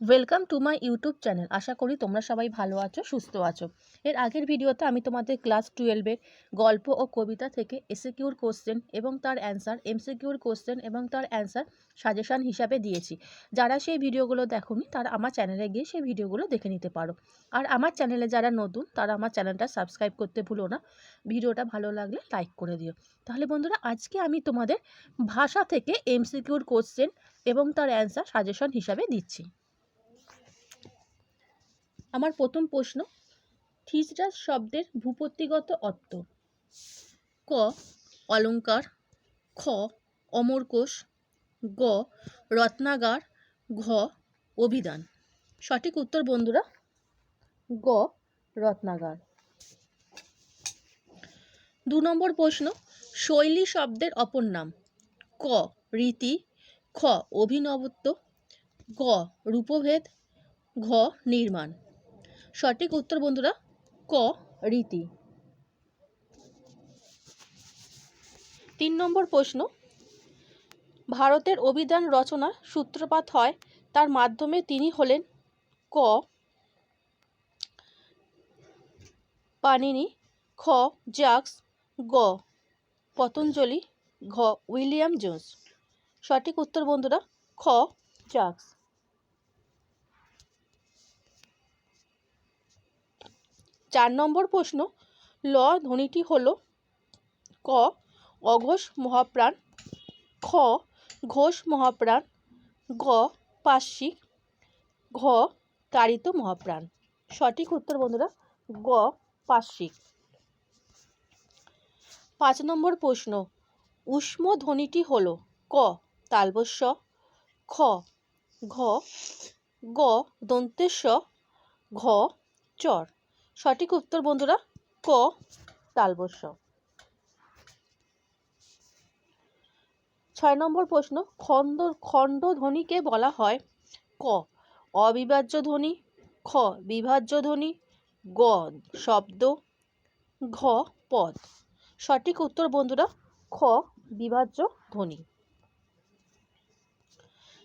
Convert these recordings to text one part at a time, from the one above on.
Welcome to my YouTube channel আশা করি তোমরা সবাই ভালো আছো, সুস্থ আছো। এর আগের ভিডিওতে আমি তোমাদের ক্লাস টুয়েলভের গল্প ও কবিতা থেকে এসিকিউর কোশ্চেন এবং তার অ্যান্সার এমসিকিউর কোশ্চেন এবং তার অ্যান্সার সাজেশন হিসাবে দিয়েছি। যারা সেই ভিডিওগুলো দেখোনি, তারা আমার চ্যানেলে গিয়ে সেই ভিডিওগুলো দেখে নিতে পারো। আর আমার চ্যানেলে যারা নতুন, তারা আমার চ্যানেলটা সাবস্ক্রাইব করতে ভুলো না। ভিডিওটা ভালো লাগলে লাইক করে দিও। তাহলে বন্ধুরা, আজকে আমি তোমাদের ভাষা থেকে এমসিকিউর কোশ্চেন এবং তার অ্যান্সার সাজেশন হিসাবে দিচ্ছি। আমার প্রথম প্রশ্ন থিসরাস শব্দের ভূপত্তিগত অর্থ। ক অলংকার খ, অমরকোষ। গ, রত্নাগার। ঘ, অভিধান। সঠিক উত্তর বন্ধুরা, গ, রত্নাগার। দু নম্বর প্রশ্ন, শৈলী শব্দের অপর নাম। ক, রীতি। খ, অভিনবত্ব। গ, রূপভেদ। ঘ, নির্মাণ। সঠিক উত্তর বন্ধুরা, ক, রীতি। তিন নম্বর প্রশ্ন, ভারতের অভিধান রচনা সূত্রপাত হয়, তার মাধ্যমে তিনি হলেন, ক, পানিনি, খ, জাক্স, গ, পতঞ্জলি, ঘ, উইলিয়াম জোন্স। সঠিক উত্তর বন্ধুরা, খ, জাক্স। চার নম্বর প্রশ্ন, ল ধ্বনিটি হল ক, অঘোষ মহাপ্রাণ, খ, ঘোষ মহাপ্রাণ, গ, পার্শ্বিক, ঘ, তাড়িত মহাপ্রাণ। সঠিক উত্তর বন্ধুরা, গ, পার্শ্বিক। পাঁচ নম্বর প্রশ্ন, উষ্ম ধ্বনিটি হল ক, তালবস্য, খ, ঘ, গ দন্তেস্ব ঘ, চর। সঠিক উত্তর, বন্ধুরা, ক তালবস্য ছয় নম্বর প্রশ্ন, খন্ড, খণ্ড ধ্বনিকে বলা হয়? ক, অবিভাজ্য ধ্বনি, খ, বিভাজ্য ধ্বনি, গ, শব্দ, ঘ, পদ। সঠিক উত্তর, বন্ধুরা, খ, বিভাজ্য ধ্বনি।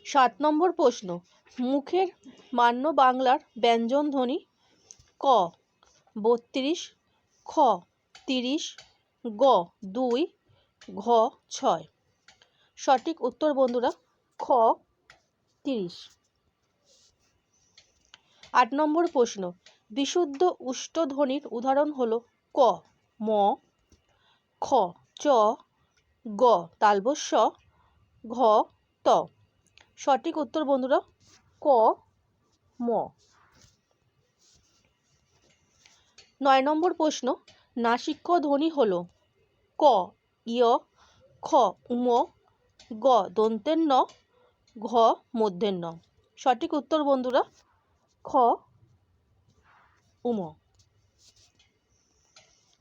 সাত নম্বর প্রশ্ন, মুখের মান্য বাংলার ব্যঞ্জন ধ্বনি, ক বত্রিশ, খ, তিরিশ, গ, দুই, ঘ, ছয়। সঠিক উত্তর বন্ধুরা, খ, তিরিশ। আট নম্বর প্রশ্ন, বিশুদ্ধ উষ্টধ্বনির উদাহরণ হল ক, ম, খ, চ, গ, তালবস্য, ঘ, ত। সঠিক উত্তর বন্ধুরা, ক, ম। নয় নম্বর প্রশ্ন নাসিক্য ধ্বনি হল? ক ইয় খ, উম, গ, দন্তের ন, ঘ মধ্যের ন। সঠিক উত্তর বন্ধুরা, খ, উম।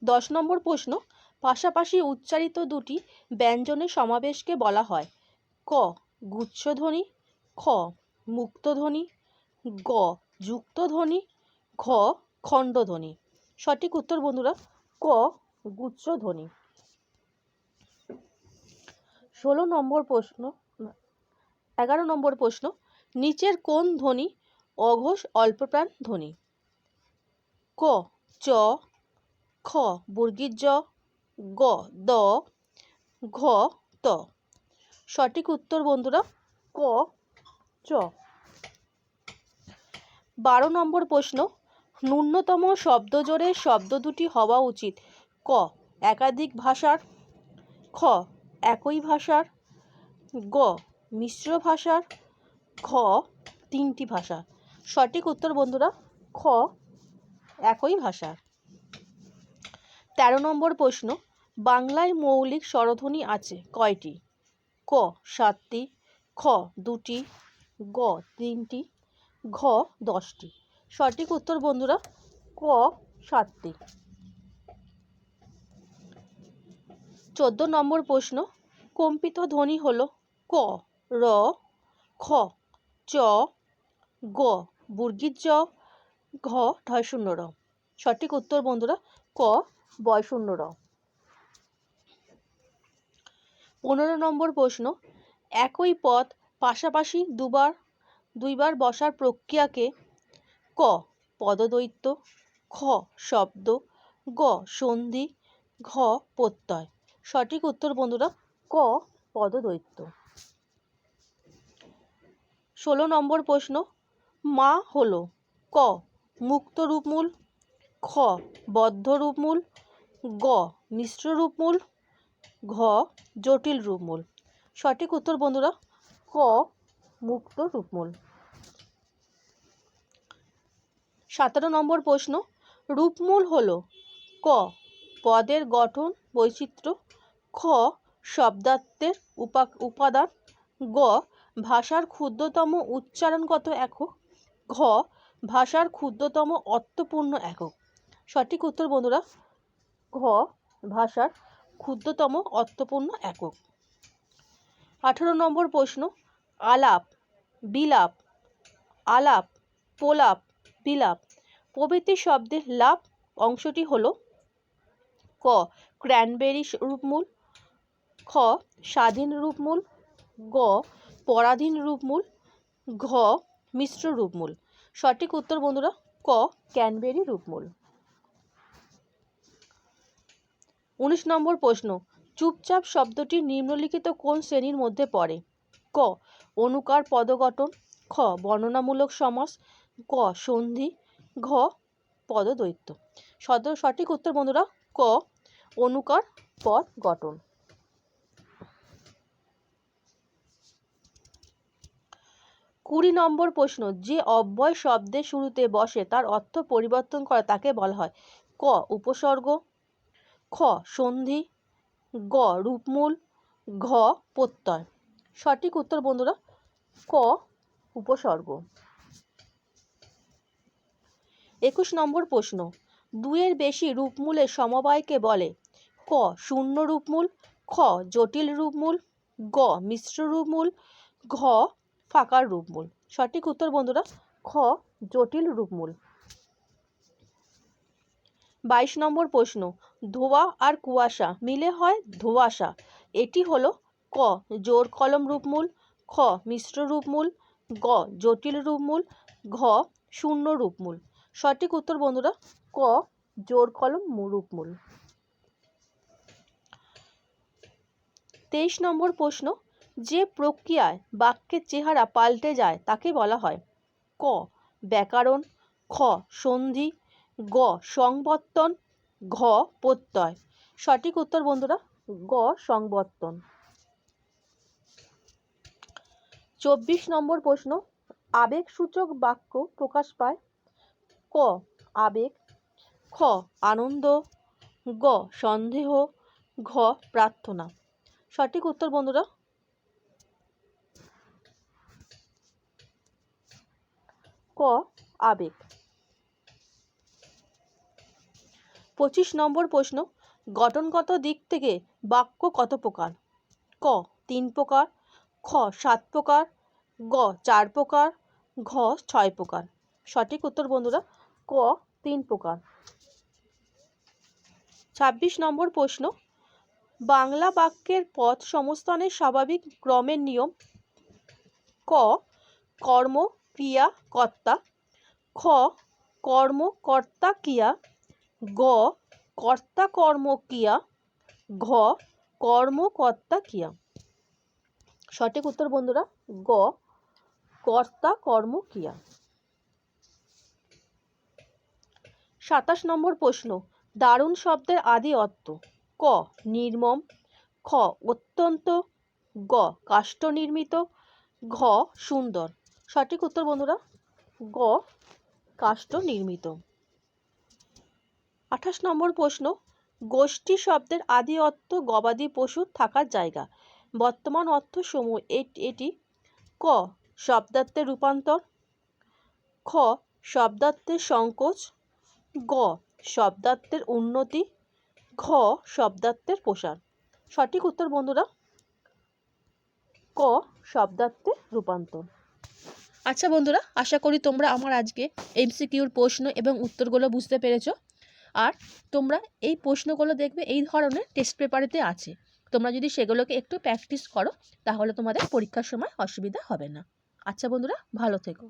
দশ নম্বর প্রশ্ন, পাশাপাশি উচ্চারিত দুটি ব্যঞ্জনের সমাবেশকে বলা হয়। ক গুচ্ছধ্বনি খ মুক্তধ্বনি গ যুক্তধ্বনি ঘ খণ্ডধ্বনি সঠিক উত্তর বন্ধুরা, ক গুচ্ছধ্বনি ষোলো নম্বর প্রশ্ন এগারো নম্বর প্রশ্ন, নিচের কোন ধ্বনি অঘোষ অল্পপ্রাণ ধ্বনি? ক, চ, খ বর্গীর জ গ, দ, ঘ, ত। সঠিক উত্তর বন্ধুরা, ক, চ। বারো নম্বর প্রশ্ন ন্যূনতম শব্দজোড়ে শব্দ দুটি হওয়া উচিত। ক, একাধিক ভাষার। খ, একই ভাষার। গ, মিশ্র ভাষার। খ তিনটি ভাষা সঠিক উত্তর বন্ধুরা, খ, একই ভাষার। তেরো নম্বর প্রশ্ন, বাংলায় মৌলিক স্বরধ্বনি আছে, কয়টি? ক, সাতটি। খ, দুটি। গ, তিনটি। ঘ, দশটি। সঠিক উত্তর বন্ধুরা ক, সাতটি। চোদ্দ নম্বর প্রশ্ন, কম্পিত ধ্বনি হল ক, র, খ, চ, গ, বর্গীর জ, ঘ ঢয় শূন্য র। সঠিক উত্তর বন্ধুরা ক বয় শূন্য র। পনেরো নম্বর প্রশ্ন, একই পদ পাশাপাশি দুবার, দুইবার বসার প্রক্রিয়াকে ক পদদৈত্য খ, শব্দ, গ, সন্ধি, ঘ, প্রত্যয়। সঠিক উত্তর বন্ধুরা, ক পদদৈত্য ষোলো নম্বর প্রশ্ন, মা হলো, ক, মুক্ত রূপমূল, খ, বদ্ধ রূপমূল, গ, মিশ্র রূপমূল, ঘ, জটিল রূপমূল। সঠিক উত্তর বন্ধুরা, ক, মুক্ত রূপমূল। সতেরো নম্বর প্রশ্ন, রূপমূল হল ক, পদের গঠন, বৈচিত্র্য, খ, শব্দার্থের উপা, উপাদান, গ, ভাষার ক্ষুদ্রতম উচ্চারণগত একক, ঘ, ভাষার ক্ষুদ্রতম অর্থপূর্ণ একক। সঠিক উত্তর বন্ধুরা, ঘ, ভাষার ক্ষুদ্রতম অর্থপূর্ণ একক। আঠারো নম্বর প্রশ্ন, আলাপ, বিলাপ, আলাপ, পোলাপ বিলাপ প্রভৃতি শব্দের লাভ অংশটি হল ক ক্র্যানবেরি রূপমূল, খ, স্বাধীন রূপমূল, গ, পরাধীন রূপমূল, ঘ, মিশ্র রূপমূল। সঠিক উত্তর বন্ধুরা, ক ক্যানবেরি রূপমূল। উনিশ নম্বর প্রশ্ন, চুপচাপ শব্দটি নিম্নলিখিত কোন শ্রেণির মধ্যে পড়ে? ক, অনুকার পদগঠন, খ, বর্ণনামূলক সমাস ক, সন্ধি, ঘ, পদদ্বৈত। সদ সঠিক উত্তর, বন্ধুরা, ক, অনুকার পদ গঠন। কুড়ি নম্বর প্রশ্ন, যে অব্যয় শব্দের শুরুতে বসে তার অর্থ পরিবর্তন করে তাকে বলা হয়। ক, উপসর্গ। খ, সন্ধি। গ, রূপমূল। ঘ, প্রত্যয়। সঠিক উত্তর, বন্ধুরা, ক, উপসর্গ। একুশ নম্বর প্রশ্ন। দুয়ের বেশি রূপমূলের সমবায়কে বলে ক শূন্য রূপমূল, খ জটিল রূপমূল, গ মিশ্র রূপমূল, ঘ ফাঁকার রূপমূল। সঠিক উত্তর বন্ধুরা, খ জটিল রূপমূল। বাইশ নম্বর প্রশ্ন, ধোয়া আর কুয়াশা মিলে হয় ধোঁয়াশা। এটি হলো ক জোর কলম রূপমূল, খ মিশ্র রূপমূল, গ জটিল রূপমূল, ঘ শূন্য রূপমূল। সঠিক উত্তর বন্ধুরা, ক, জোর কলম রূপমূল তেইশ নম্বর প্রশ্ন, যে প্রক্রিয়ায় বাক্যের চেহারা পাল্টে যায় তাকে বলা হয়, ক, ব্যাকরণ, খ, সন্ধি, গ, সংবর্তন, ঘ, প্রত্যয়। সঠিক উত্তর বন্ধুরা, গ, সংবর্তন। চব্বিশ নম্বর প্রশ্ন, আবেগসূচক বাক্য প্রকাশ পায় ক, আবেগ, খ, আনন্দ, গ, সন্দেহ, ঘ, প্রার্থনা। সঠিক উত্তর বন্ধুরা? ক, আবেগ। পঁচিশ নম্বর প্রশ্ন, গঠনগত দিক থেকে বাক্য কত প্রকার? ক, তিন প্রকার, খ, সাত প্রকার, গ, চার প্রকার, ঘ, ছয় প্রকার। সঠিক উত্তর বন্ধুরা? ক, তিন প্রকার। ছাব্বিশ নম্বর প্রশ্ন, বাংলা বাক্যের পদ সমস্থানের স্বাভাবিক ক্রমের নিয়ম ক, কর্ম, ক্রিয়া, কর্তা খ, কর্ম, কর্তা, ক্রিয়া গ, কর্তা, কর্ম, ক্রিয়া ঘ, কর্ম, কর্তা, ক্রিয়া। সঠিক উত্তর বন্ধুরা, গ, কর্তা, কর্ম, ক্রিয়া। সাতাশ নম্বর প্রশ্ন, দারুণ শব্দের আদি অর্থ ক, নির্মম, খ, অত্যন্ত, গ কাষ্ঠ নির্মিত ঘ, সুন্দর। সঠিক উত্তর বন্ধুরা, গ কাষ্ঠ নির্মিত আঠাশ নম্বর প্রশ্ন, গোষ্ঠী শব্দের আদি অর্থ গবাদি পশু থাকার জায়গা। বর্তমান অর্থ সমূহ এটি, ক, শব্দার্থের রূপান্তর, খ, শব্দার্থের সংকোচ গ, শব্দার্থের উন্নতি। ঘ, শব্দার্থের প্রসার। সঠিক উত্তর, বন্ধুরা? ক, শব্দার্থের রূপান্তর। আচ্ছা বন্ধুরা, আশা করি তোমরা আমার আজকে এমসিকিউর প্রশ্ন এবং উত্তরগুলো বুঝতে পেরেছ। আর তোমরা এই প্রশ্নগুলো দেখবে, এই ধরনের টেস্ট পেপারেতে আছে। তোমরা যদি সেগুলোকে একটু প্র্যাকটিস করো, তাহলে তোমাদের পরীক্ষার সময় অসুবিধা হবে না। আচ্ছা বন্ধুরা, ভালো থেকো।